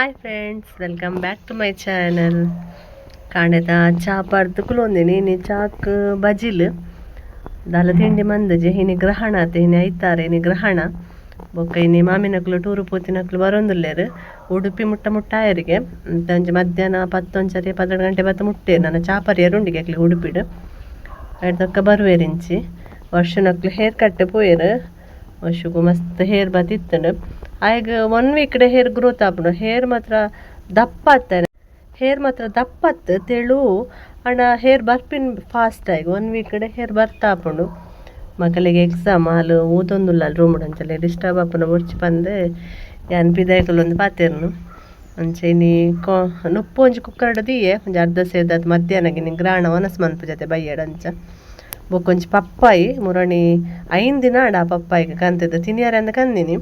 Hi friends welcome back to my channel ಕಾಣದ ಚಾ ಪಡ್ದು ಕುಲೊಂದಿನಿ ಇನಿ ಚಾಕ್ ಬಜಿಲ್. ದಾಲ ತಿಂಡಿ ಮಂದಜೆ, ಹಿನಿ ಗ್ರಹಣ ಆತ ಇನಿ ಐತಾರೆ ಇನಿ ಗ್ರಹಣ. ಬೊಕ್ಕ ಇನಿ ಮಾಮಿನಕ್ಲು ಟೂರು ಪೋತಿನಕ್ಲು ಬರೊಂದುಲ್ಲೆರ್. ಉಡುಪಿ ಮುಟ್ಟ ಮುಟ್ಟಾಯರಿಗೆ. ಅಂಚ ಮಧ್ಯಾಹ್ನ ಪತ್ತೊಂಚರಿ ಪನ್ನೆರಡು ಗಂಟೆ ಬತ್ತ ಮುಟ್ಟೆ ನನ್ನ ಚಾಪರಿ ಉಂಡಿಗೆ ಅಕ್ಲಿ ಉಡುಪಿಡ್. ಎಡ್ದಕ್ಕ ಬರುವೇರಿಂಚಿ ವರ್ಷನಕ್ಲು ಹೇರ್ ಕಟ್ಟೆ ಪೋಯರು. ವರ್ಷಗೂ ಮಸ್ತ್ ಹೇರ್ ಬತ್ತಿತ್ತಂಡು. ಆಯ್ಗ ಒನ್ ವೀಕ್ಡೆ ಹೇರ್ ಗ್ರೋತ್ ಆಪುಂಡು ಹೇರ್ ಮಾತ್ರ ದಪ್ಪ ಹೇರ್ ಮಾತ್ರ ದಪ್ಪ ತೆಳು ಅಣ್ಣ ಹೇರ್ ಬರ್ಪಿನ್ ಫಾಸ್ಟ್ ಆಗಿ. ಒನ್ ವೀಕ್ಡೆ ಹೇರ್ ಬರ್ತಾ ಆಪುಂಡು ಮಕ್ಕಳಿಗೆ ಎಕ್ಸಾಮ್ ಹಾಲು ಓದೊಂದುಲ್ಲ ರೂಮ್ ಅಂಚಲೆ ಡಿಸ್ಟರ್ಬ್ ಆಪುನ ಮುಚ್ಚಿ ಬಂದೆ. ಯಾನ್ ಪಿದಾಯ್ಕಲ್ ಒಂದು ಪಾತೆರ್ನು ಅಂಚೆನಿ ಕೊ, ನುಪ್ಪು ಒಂಜಿ ಕುಕ್ಕರ್ಡ್ ದಿಯೆ. ಒಂಜಿ ಅರ್ಧ ಸೇದ್ ಮಧ್ಯಾಹ್ನಗೆ ನಿಂಗೆ ಗ್ರಾಣ ಒನಸ್ ಮನ್ಪು ಜೊತೆ ಬೈಯಡ ಅಂಚ. ಬೊಕೊಂಜಿ ಪಪ್ಪಾಯಿ. ಮುರಣಿ ಐನ್ ದಿನ ಆಂಡ ಪಪ್ಪಾಯಿಗೆ ಕಂತದ ತಿನಿಯರೆ ಅಂದ ಕಂದಿನಿ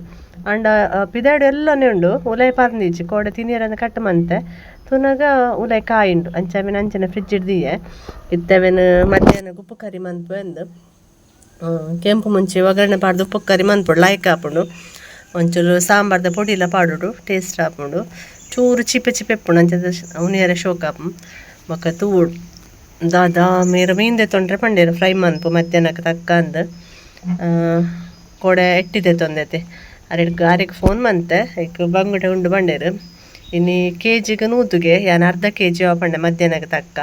ಅಂಡ ಪಿದಾಡು ಎಲ್ಲನೇ ಉಂಡು. ಉಲಾಯ್ ಪರ್ಂದಿಜ್ಜಿ ಕೋಡೆ ತಿನಿಯರೆ ಅಂದ ಕಟ್ ಮಂತೆ. ತುನಗ ಉಲಾಯ್ ಕಾಯಿ ಉಂಡು ಅಂಚಾಮಿನ ಅಂಚನೆ ಫ್ರಿಡ್ಜ್ ಇಡ್ದಿಯೆ. ಇತ್ತೆವೆನ್ ಮಧ್ಯಾಹ್ನ ಉಪ್ಪು ಕರಿ ಕೆಂಪು ಮುಂಚೆ ಒಗ್ಗರಣೆ ಪಾಡ್ದು ಉಪ್ಪು ಕರಿ ಮನ್ಪುಡು ಲಾಯ್ಕ್ ಆಪುಂಡು ಒಂಚೂರು ಸಾಂಬಾರ್ದ ಪೊಡಿಲ ಪಾಡುಡು. ಟೇಸ್ಟ್ ಆಪುಂಡು ಚೂರು ಚಿಪ್ಪೆ ಚಿಪ್ಪೆ ಎಪ್ಪುಂಡು ಅಂಚದ ಉನಿಯರ ಶೋಕ್ ಹಾಪು ಬೊಕ್ಕ ತೂಡು. ದಾದ ಮೇರ ಮೀನ್ದೆ ತೊಂಡ್ರೆ ಪಂಡೇರು. ಫ್ರೈ ಮನ್ಪು ಮಧ್ಯಾಹ್ನಕ್ಕೆ ತಕ್ಕಂದು. ಕೊಡೆ ಎಟ್ಟಿದೆ ತೊಂದೈತೆ. ಅರೆಡ್ಗ್ ಆರೆಗ್ ಫೋನ್ ಮಂತೆ ಈಗ ಬಂಗುಡೆ ಉಂಡು ಬಂಡೇರು. ಇನಿ ಕೆ ಜಿಗೆ ನೂತುಗೆ, ಯಾನ್ ಅರ್ಧ ಕೆ ಜಿ ಪಂಡ ಮಧ್ಯಾಹ್ನಕ್ಕೆ ತಕ್ಕ.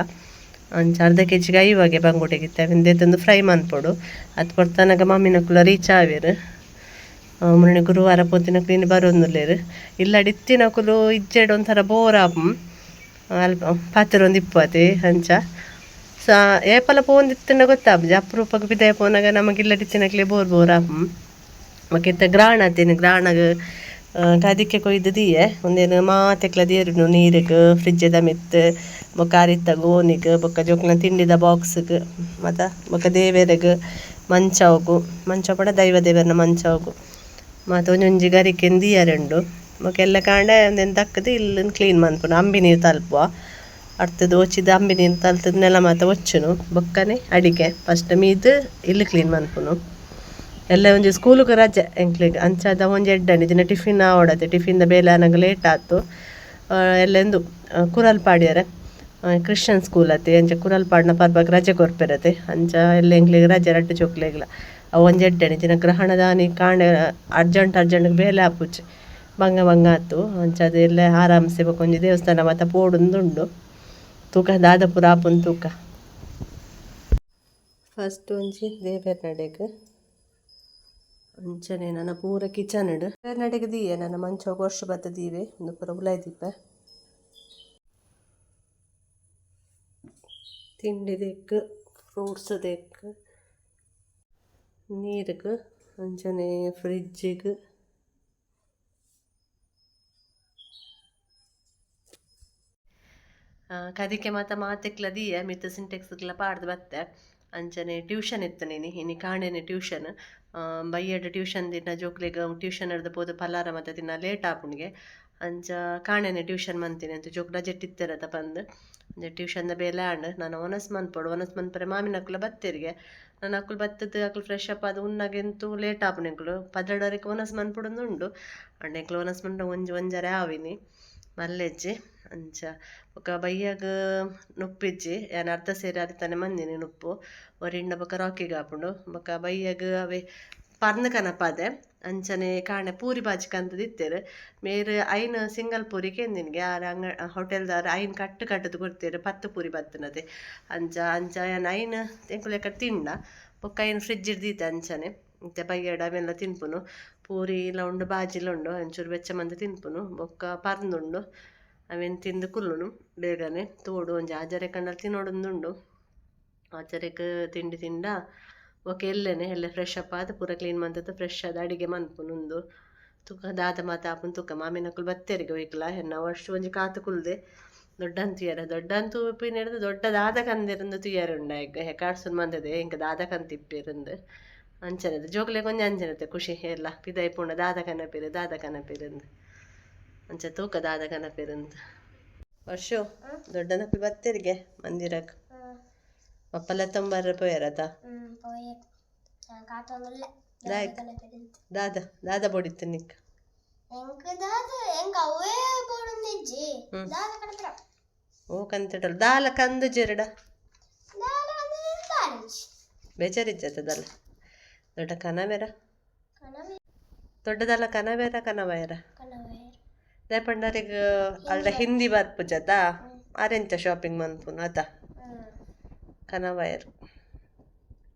ಅಂಚ ಅರ್ಧ ಕೆ ಜಿಗೆ ಐವಾಗೆ ಬಂಗುಡೆಗಿತ್ತೆ ಅವಿಂದೆ ತಂದು ಫ್ರೈ ಮನ್ಪೊಡು ಅದು ಕೊಡ್ತಾನಾಗ ಕುಲ ರೀಚ್ ಆವೇರು. ಮುರಣಿ ಗುರುವಾರ ಪೋತಿನ ಕ್ಲೀನ್ ಬರೋಂದುಲ್ಲೇರು ಇಲ್ಲ ಡಿತ್ತಿನಕುಲು ಇಜ್ಜೆಡ್ ಒಂಥರ ಬೋರ್ ಆಪಂ. ಅಲ್ಪ, ಪಾತ್ರ ಒಂದು ಇಪ್ಪತ್ತೆ ಅಂಚ. ಸಾ, ಏಪಲ ಪೋನ್ ಇತ್ತಿನ ಗೊತ್ತಾಪ ಅಪರೂಪಕ್ಕೆ ಬಿದ್ದಾಯ ಪೋನಾಗ ನಮಗಿಲ್ಲ ಡಿತ್ತಿನಕ್ಲೆ ಬೋರ್ ಬೋರ್ ಆಪಂ. ಮಕ್ಕಿತ್ತ ಗ್ರಾಣ ಅತ್ತೇನು ಗ್ರಾಣಗ ಕದಿಕ್ಕೆ ಕೊಯ್ದು ದಿಯೆ ಒಂದೇನು ಮಾತೆಕ್ಲ ದೇರುನು ನೀರಿಗೆ ಫ್ರಿಜ್ಜದ ಮಿತ್ ಬೊಕ್ಕ ಅರಿತ ಗೋನಿಗ್ ಬೊಕ್ಕ ಜೋಕ್ನ ತಿಂಡಿದ ಬಾಕ್ಸ್ಗ ಮತ್ತ ಬೊಕ್ಕ ದೇವೆರೆಗ್ ಮಂಚ ಹೋಗು ಮಂಚ ಪಡ ದೈವ ದೇವರನ್ನ ಮಂಚ ಹೋಗು ಮತ್ತು ಒಂಜೊಂಜಿ ಗರಿಕೆನ್ ದಿಯರೆಂಡು ಬೊಕ್ಕ ಎಲ್ಲ ಕಾಂಡ ಒಂದೇನು ದಕ್ಕದು ಇಲ್ಲನ್ ಕ್ಲೀನ್ ಮನ್ಪುನು ಅಂಬಿ ನೀರು ತಲುಪುವ ಅರ್ತದ ಒಚ್ಚಿದ ಅಂಬಿ ನೀರು ತಲ್ತದ ನೆಲ ಮಾತ ಒಚ್ಚುನು ಬೊಕ್ಕನೆ ಅಡಿಗೆ ಫಸ್ಟ್ ಮೀದು ಇಲ್ಲಿ ಕ್ಲೀನ್ ಮನ್ಪುನು ಎಲ್ಲ ಒಂಜಿ ಸ್ಕೂಲ್ಗೆ ರಜೆ ಎಂಕ್ಲಿಗೆ. ಅಂಚಾದ ಒಂಜಿ ಎಡ್ಡೆ ದಿನ ಟಿಫಿನ್ ಆವಡತೆ ಟಿಫಿನ್ದ ಬೇಲೆ ನನಗೆ ಲೇಟ್ ಆಯ್ತು ಎಲ್ಲೆಂದು ಕುರಲ್ ಪಾಡ್ಯಾರೆ ಕ್ರಿಶ್ಚಿಯನ್ ಸ್ಕೂಲ್ ಅತೆ ಅಂಚ ಕುರಲ್ ಪಾಡ್ನ ಪರ್ಬಾಗ ರಜೆ ಕೊರ್ಪೆರತೆ ಅಂಚ ಎಲ್ಲ ಎಂಕ್ಲಿಗೆ ರಜೆ ರಡ್ಡು ಚೊಕ್ಲೆಗ್ಲ. ಅವು ಒಂಜಿ ಎಡ್ಡನಿ ದಿನ ಗ್ರಹಣದಾನಿ ಕಾಂಡೆ ಅರ್ಜೆಂಟ್ ಅರ್ಜೆಂಟ್ ಬೇಲೆ ಆಪುಚ್ಚಿ ಬಂಗ ಬಂಗ ಆತು ಅಂಚ ಎಲ್ಲ ಆರಾಮ್ಸೆ ಬೊಕೊಂಜಿ ದೇವಸ್ಥಾನ ಮಾತ ಪೋಡುಂದುಂಡು. ತೂಕ ದಾದಪುರ ಆಪುನ್ ತೂಕ. ಫಸ್ಟ್ ಒಂಜಿ ದೇವರ ನಡೆಗ್ ಅಂಚನೆ ನನ್ನ ಪೂರ ಕಿಚನ್ ನಡೆಗೆ ದೀಯ, ನನ್ನ ಮಂಚ ವರ್ಷ ಬತ್ತ ದೀವೆ ಒಂದು ಪೂರ ಉಲಾಯ್ ದೀಪ ತಿಂಡಿ ದೇಕ್ ಫ್ರೂಟ್ಸ್ ದೇಕ್, ನೀರಿಗೆ ಅಂಚನೆ ಫ್ರಿಜ್ಜಿಗೆ ಕದಿಕೆ ಮಾತ ಮಾತೆಕ್ಲ ದಿಯ, ಮಿತ್ತ ಸಿಂಟೆಕ್ಸ್ಗ್ಲ ಪಾಡ್ದು ಬತ್ತೆ. ಅಂಚನೆ ಟ್ಯೂಷನ್ ಇತ್ತು ನೀನು ಇನ್ನು ಕಾಣೆನೆ ಟ್ಯೂಷನ್. ಬೈಯಡ್ ಟ್ಯೂಷನ್ ದಿನ ಜೋಕ್ಲಿಗೆ ಟ್ಯೂಷನ್ ಹಿಡ್ದು ಪೋದು ಪಲಾರ ಮತ್ತೆ ದಿನ ಲೇಟ್ ಆಪುಣ್ಗೆ ಅಂಚ ಕಾಣೆನೆ ಟ್ಯೂಷನ್ ಮಂತೀನಿ ಅಂತ ಜೋಕ್ ರಜೆ ಇತ್ತಿರತ್ತ ಬಂದು. ಅಂದರೆ ಟ್ಯೂಷನ್ದ ಬೇಲೆ ಆಂಡ್, ನಾನು ಒನಸ್ ಮನ್ಪೊಡು ಒನಸ್ ಮನ್ಪರೆ ಮಾಮಿನ ಅಕ್ಕಲು ಬತ್ತಿರಿಗೆ. ನಾನು ಅಕ್ಕಲು ಬತ್ತದ ಅಕ್ಕಲು ಫ್ರೆಶ್ ಅಪ್ ಅದು ಉನ್ನಾಗೆಂತೂ ಲೇಟ್ ಆಪುನೆಂಕ್ಲು ಪದ್ರಡವರೆಗೆ ಒನಸ್ ಮನ್ಪುಡುಂದು ಉಂಡು ಎಂಕ್ಲು ಒನಸ್ ಮನ್ಪ ಒಂಜಿ, ಒಂಜರೆ ಆವಿನಿ. ಮಲ್ಲೆಜ್ಜಿ ಅಂಚ ಬೊಕ ಬಯ್ಯಾಗ ನುಪ್ಪಿಜ್ಜಿ ಯಾನ್ ಅರ್ಧ ಸೇರಿ ಅರಿತಾನೆ ಮಂದಿನಿ ನುಪ್ಪು ಒರಿಂಡ ಬೊಕ ರಾಕಿಗೆ ಆಪುಂಡು ಬೊಕ ಬಯ್ಯಾಗ ಅವೆ ಪರ್ನ ಕನಪಾದೆ ಅಂಚನೆ ಕಾಣೆ ಪೂರಿ ಬಾಜಿ ಕಂತದ ಇತ್ತೇರು ಮೇರ್ ಐನ್ ಸಿಂಗಲ್ ಪೂರಿ ಕೆಂದಿನ್ಗೆ ಆರ ಅಂಗ ಹೋಟೆಲ್ದಾರ ಐನ್ ಕಟ್ಟು ಕಟ್ಟದು ಕೊಡ್ತೇರು ಪತ್ತು ಪೂರಿ ಬತ್ತನದೆ ಅಂಚ ಅಂಚ ಯಾನ್ ಐನ್ ತೆಂಕುಲೆಕ್ಕ ತಿಂಡ ಬೊಕ್ಕ ಐನ್ ಫ್ರಿಡ್ಜ್ ಇಡ್ದಿತ್ತೆ ಅಂಚನೆ ಮತ್ತೆ ಬಯ್ಯಡ ಅವೆಲ್ಲ ತಿನ್ಪುನು ಪೂರಿ ಇಲ್ಲ ಉಂಡು ಬಾಜಿಲ ಉಂಡು ಒಂಚೂರು ಬೆಚ್ಚ ಮಂದ ತಿನ್ಪುನು ಬೊಕ್ಕ ಪರ್ಂದುಂಡು ಅವೆನ್ ತಿಂದು ಕುಲ್ಲುನು ಬೇಗನೆ ತೋಡು ಒಂಜಿ ಆಜರೆ ಕಂಡಲ್ಲಿ ತಿನ್ನೋಡೊಂದುಂಡು ತಿಂಡಿ ತಿಂಡ ಬೊಕ ಎಲ್ಲೆನೆ ಎಲ್ಲ ಫ್ರೆಶ್ ಅಪ್ ಆದ್ ಪೂರ ಕ್ಲೀನ್ ಮಂತದ್ದು ಫ್ರೆಶ್ ಆದ ಅಡಿಗೆ ಮನ್ಪುನುಂದು ತುಕ ದಾದ ಮಾತ ಆಪುನ್ ತುಕ ಮಾಮಿನಕುಲು ಬತ್ತೇರಿಗೆ ಒಯ್ಕಲ ಎನ್ನ ವರ್ಷ ಒಂಜಿ ಕಾತು ಕುಲ್ದೆ ದೊಡ್ಡನ್ ತುಯ್ಯಾರ ದೊಡ್ಡನ್ ತೂಪಿನಿಡ್ದು ದೊಡ್ಡ ದಾದ ಕಂದಿರಂದು ತುಯ್ಯಾರ ಉಂಡ ಹೆಕಾಡ್ಸುನ್ ಮಂದದೆ ಇಂಕ ದಾದ ಕಂತಿಪ್ಪಿರಂದು ಅಂಚನದು ಜೋಕ್ಲೆ ಕೊಂಜ ಅಂಚನತ್ತೆ ಖುಷಿ ಎಲ್ಲ. ಪಿದಾಯಿ ಪೂಣ ದಾದ ಕನಪೆರ್ ದಾದ ಕನಪೇರಂದು. ಅಂಚ ತೂಕ ದಾದ ಕನಪೇರಂದು. ವರ್ಷು ದೊಡ್ಡನಪ್ಪಿ ಬತ್ತಿರ್ಗೆ ಮಂದಿರಕ್ಕೆ ಪಪ್ಪಲ ತೊಂಬರ ಪೋಯರತ? ದಾದ ದಾದ ಬೊಡಿತ್ತು ನಿಕ್ಕ ಓ ಕಂತಿಟಲ್. ದಾಲ ಕಂದು ಜೆರಡ. ಬೇಜಾರಿಜ್ಜತದಲ್ಲ ದೊಡ್ಡ ಕನವೆರ? ದೊಡ್ಡದಲ್ಲ ಕನವೇರ ಕನವೇರ? ದೇ ದೇಪಂಡರಿಗ ಅಲ್ಲ ಹಿಂದಿ ಬರ್ಪುಜದ ಆರೆಂಚ ಶಾಪಿಂಗ್ ಮನ್ಪುನ ಅದ? ಹ್ಮ್. ಕನವಯರ್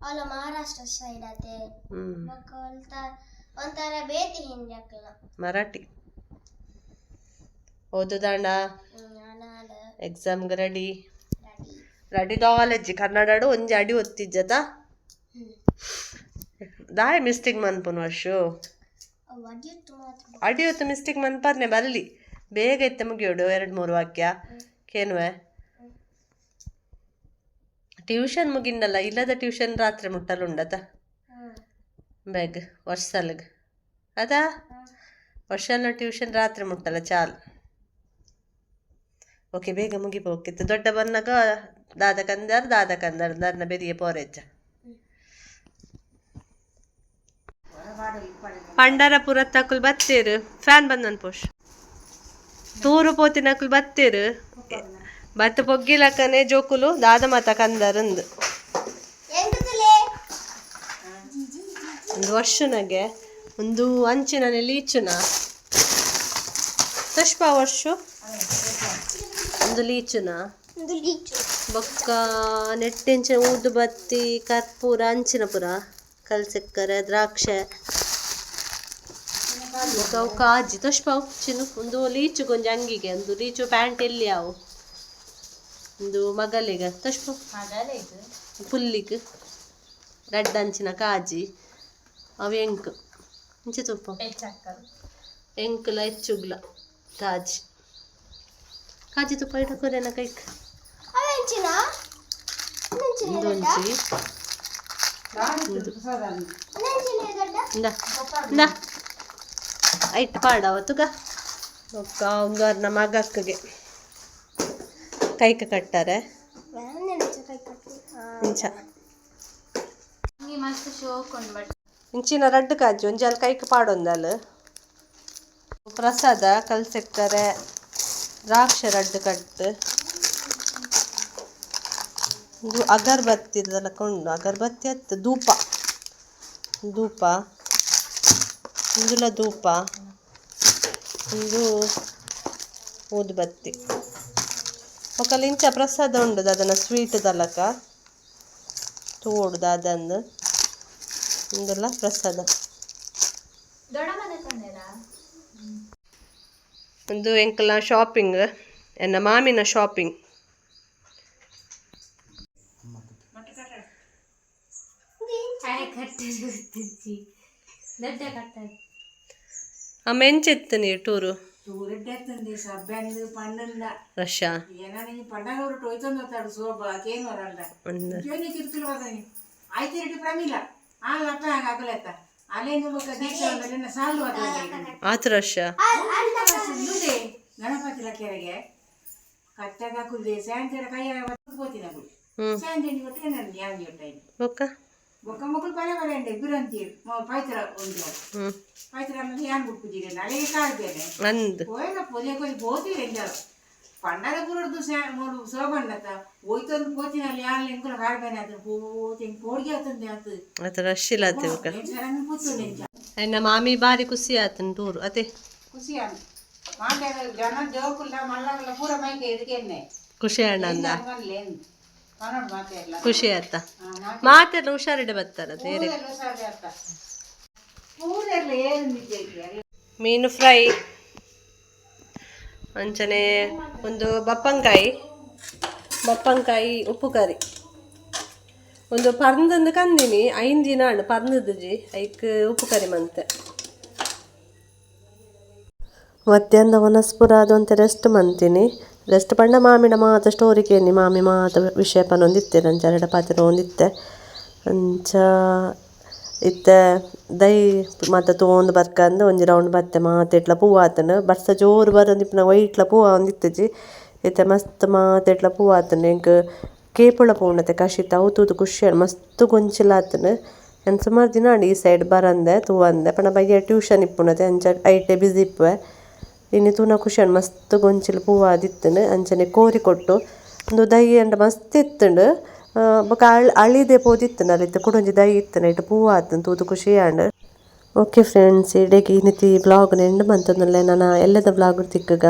ಅವಳ ಮಹಾರಾಷ್ಟ್ರ ಸೈಡ್ ಅದೇ. ಬೊಕ್ಕ ಒಂತ ಒಂಥರ ಬೇತಿ ಹಿಂದಿ ಅಕ್ಕಲ ಮರಾಠಿ. ಓದುದಾಂಡ? ಎಕ್ಸಾಮ್ ಎಕ್ಸಾಮ್ಗೆ ರೆಡಿ ರೆಡಿ ಕಾಲೇಜ್ ಕನ್ನಡ ಒಂಜಿ ಅಡಿ ಒತ್ತಿಜ್ಜದ? ಹ್ಮ್. ದಾಯ ಮಿಸ್ಟೇಕ್ ಮನ್ಪುನ ವರ್ಷು ಅಡಿಯೋತ್ತು ಮಿಸ್ಟೇಕ್ ಮನ್ಪಾದ್ನೆ ಬರಲಿ. ಬೇಗ ಇತ್ತೆ ಮುಗಿಯೋಡು ಎರಡು ಮೂರು ವಾಕ್ಯ. ಕೇನುವೆ? ಟ್ಯೂಷನ್ ಮುಗಿಂದಲ್ಲ ಇಲ್ಲದ ಟ್ಯೂಷನ್ ರಾತ್ರಿ ಮುಟ್ಟಲು ಉಂಡತ? ಬೇಗ ವರ್ಷಲ್ಗ. ಅದ? ವರ್ಷಲ್ಲ ಟ್ಯೂಷನ್ ರಾತ್ರಿ ಮುಟ್ಟಲ್ಲ ಚಾಲ್. ಓಕೆ ಬೇಗ ಮುಗಿಬೋಕಿತ್ತು. ದೊಡ್ಡ ಬಂದಾಗ ದಾದ ಕಂದರ್ ದಾದ ಕಂದರ್ ದರ್ನ ಬೆದಿಗೆ ಪೋರೆಜ್ಜ ಪಂಡರಪುರ ತಕುಲ್ ಬತ್ತೇರು ಫ್ಯಾನ್ ಬಂದನ್ ಪೋಷ್ ತೂರು ಪೋತಿನಕುಲ್ ಬತ್ತೇರು ಬತ್ತ ಪೊಗ್ಗಿಲಕ್ಕನೆ ಜೋಕುಲು ದಾದ ಮಾತ ಕಂದರಂದು. ಒಂದು ವರ್ಷನಾಗೆ ಒಂದು ಅಂಚಿನ ಲೀಚುನ? ಪುಷ್ಪ ವರ್ಷ? ಒಂದು ಲೀಚುನ? ಬೊಕ್ಕ ನೆಟ್ಟಿಂಚಿನ ಊದು ಬತ್ತಿ ಕರ್ಪೂರ ಅಂಚಿನ ಪುರ? ಕಲ್ಸೆಕ್ಕರೆ ದ್ರಾಕ್ಷೆ. ಅವು ಕಾಜಿ ತುಷ್ಪ ಚಿನ್ನು ಒಂದು ಲೀಚು ಗೊಂಜ ಅಂಗಿಗೆ ಒಂದು ಲೀಚು ಪ್ಯಾಂಟ್ ಎಲ್ಲಿ ಅವು? ಒಂದು ಮಗಲಿಗೆ ತುಷ್ಪ. ಪುಲ್ಲಿಗೆ ರೆಡ್ ಅಂಚಿನ ಕಾಜಿ ಅವು ಎಂಕ್. ಇಂಚೆ ತುಪ್ಪ. ಎಂಕ್ಲ ಹೆಚ್ಚುಗ್ಲ ಕಾಜಿ. ಕಾಜಿ ತುಪ್ಪ ಇಟ್ಕೊರೇನ ಕೈಕ್. ಅವೆಂಚಿನ ಐಟ್ ಪಾಡ ಅವತ್ತುಗ ಒಕ್ಕ ನಮ್ಮ ಮಗಕ್ಕಗೆ ಕೈಕ ಕಟ್ಟಾರೆ? ಇಂಚ. ಇಂಚಿನ ರಡ್ಡು ಕಾಜು ಒಂಜಲ್ ಕೈಕ ಪಾಡೊಂದಲ್? ಪ್ರಸಾದ ಕಲ್ಸಿಕ್ತಾರೆ ದ್ರಾಕ್ಷ ರಡ್ಡು ಕಟ್ಟು ಅಗರ್ಬತ್ತಿ ಕೊಂಡು ಅಗರ್ಬತ್ತಿ ಅತ್ತ ಧೂಪ. ಧೂಪ. ಇಂದುಲ ಧೂಪ. ಇಂದು ಊದುಬತ್ತಿ. ಒಕ್ಕಲ್ ಇಂಚ ಪ್ರಸಾದ ಉಂಡು ಅದನ್ನು ಸ್ವೀಟ್ ದಲಕ. ತೋಡ್ದ ಅದನ್ನು. ಇಂದುಲ ಪ್ರಸಾದ. ಒಂದು ಎಂಕಲ ಶಾಪಿಂಗ್ ಎನ್ನ ಮಾಮಿನ ಶಾಪಿಂಗ್ ದೊಡ್ಡ ಕಟ್ಟದು ಆ ಮೆಂಚೆತ್ತು ನೀರು ಟೂರು చూరెట్టేస్తుంది సబ్బెందు పండుంద ರಶ್ಯಾ ఏనాని పండగ ఒకటి పోతుంది వస్తాడు శోభ కేన్ వరంట ಒಂದು జోని కిరుకులు వదని అయితే రెడ్డి ప్రమీల ఆ లట్ట అక్కలేత అలేందు ఒక దీక్ష వెళ్ళిన సార్లు వస్తుంది ಆತು ರಶ್ಯಾ నువ్వే గణపతి లెక్కరగే కట్టగా కుల్దే శాంతి కయ్య పోతినప్పుడు ಹ್ಞೂ శాంతి కొట్టి నన్ను జ్ఞానం చెప్తాయి ಒಕ್ಕ ಬೊಕ್ಕ ಮಕ್ಕಳು ಪಳೆ ಪಳೆ ಉಂಟು ಇಬ್ಬರಂತಿ ಪೈತರ ಉಂಟು ಪೈತರ ಅನ್ನೋದು ಯಾನ್ ಬಿಟ್ಬಿಟ್ಟಿದೆ ನನಗೆ ಕಾಡ್ತೇನೆ ಹೋಯ್ನ ಪೊದೆ ಕೊಯ್ ಹೋತೀರಿ ಎಂಜಾರು ಪಂಡದ ಗುರುದು ಮೂರು ಸೋಬಣ್ಣತ ಹೋಯ್ತೊಂದು ಪೋತಿನಲ್ಲಿ ಯಾನ್ ಲಿಂಕಲ್ ಕಾಡ್ಬೇನೆ ಅದನ್ನ ಪೋತಿ ಹಿಂಗೆ ಪೋಡ್ಗೆ ಆತಂದೆ ಆತು ಆತ ರಶ್ ಇಲ್ಲ ಆತ ಮಾಮಿ ಬಾರಿ ಖುಷಿ ಆತನ್ ಟೂರ್ ಅತೆ ಖುಷಿ ಆತ ಜನ ಜೋಕುಲ್ಲ ಮಲ್ಲಗಲ್ಲ ಪೂರ ಮೈಕೆ ಇದಕ್ಕೆ ಖುಷಿ ಅಣ್ಣ ಖುಷಿ ಆಯ್ತ? ಮಾತೆಲ್ಲ ಹುಷಾರಿಡೆ ಬರ್ತಾರ ಬೇರೆ ಮೀನು ಫ್ರೈ ಅಂಚನೆ ಒಂದು ಬಪ್ಪಂಕಾಯಿ ಬಪ್ಪಂಕಾಯಿ ಉಪ್ಪು ಕರಿ. ಒಂದು ಪರ್ನದೊಂದು ಕಂದಿನಿ ಐದು ದಿನ ಹಣ್ಣು ಜಿ ಐಕ್ ಉಪ್ಪು ಕರಿ ಮಂತೆ. ಮಧ್ಯಾಹ್ನ ವನಸ್ಪುರ ಅದೊಂತೆ ರೆಸ್ಟ್ ಮಂತೀನಿ. ರೆಸ್ಟ್ ಪಂಡ ಮಾಮಿನ ಮಾತ ಸ್ಟೋರಿ ಕೇನಿ ಮಾಮಿ ಮಾತ ವಿಷಯ ಪನ ಒಂದಿತ್ತೆ ನಂಚ ಎರಡ ಪಾತ್ರ ಒಂದಿತ್ತೆ ಅಂಚ ಇತ್ತೆ ದೈ ಮಾತ ತೋಂದು ಬರ್ಕಂದು ಒಂಜಿ ರೌಂಡ್ ಬತ್ತೆ ಮಾತ ಇಟ್ಲ ಪೂವ ಆತನ ಬರ್ಸ ಜೋರು ಬರೋಂದಿಪ್ಪನ ವೈಟ್ಲ ಪೂವ ಒಂದಿತ್ತಜಿ ಇತ್ತೆ ಮಸ್ತ್ ಮಾತ ಇಟ್ಲ ಪೂವ ಆತನ ಎಂಕ್ ಕೇಪುಳ ಪೂಣತೆ ಕಷಿತ ಅವು ತೂತು ಮಸ್ತ್ ಗೊಂಚಿಲ ಆತನ ನಾನು ಸುಮಾರು ದಿನ ಈ ಸೈಡ್ ಬರಂದೆ ತೂವಂದೆ ಪಣ ಬೈಯ ಟ್ಯೂಷನ್ ಇಪ್ಪುಣತೆ ಅಂಚ ಐಟೆ ಬಿಸಿ ಇಪ್ಪುವೆ ಇನ್ನು ತೂನ ಖುಷಿಯನ್ ಮಸ್ತ್ ಗೊಂಚಿಲು ಪೂವ ಆದಿತ್ತಂಡು ಅಂಚನೆ ಕೋರಿ ಕೊಟ್ಟು ಒಂದು ದೈ ಅಂಡ ಮಸ್ತ್ ಇತ್ತುಂಡು. ಬೊಕ ಅಳ್, ಅಳಿದೆ ಪೋದಿತ್ತಂಡು. ಅಲ್ಲಿತ್ತ ಕುಡೊಂಜಿ ದೈ ಇತ್ತಂಡು. ಇಟ್ಟು ಪೂವ ತೂದು ಖುಷಿ ಆಂಡ್ ಓಕೆ ಫ್ರೆಂಡ್ಸ್ ಇಡೆಗೆ ಈ ಬ್ಲಾಗ್ ಎಂಡ್ ಮಂತಂದುಲ್ಲೆ ನಾನು ಎಲ್ಲದ ಬ್ಲಾಗ್ ತಿಕ್ಕಗ.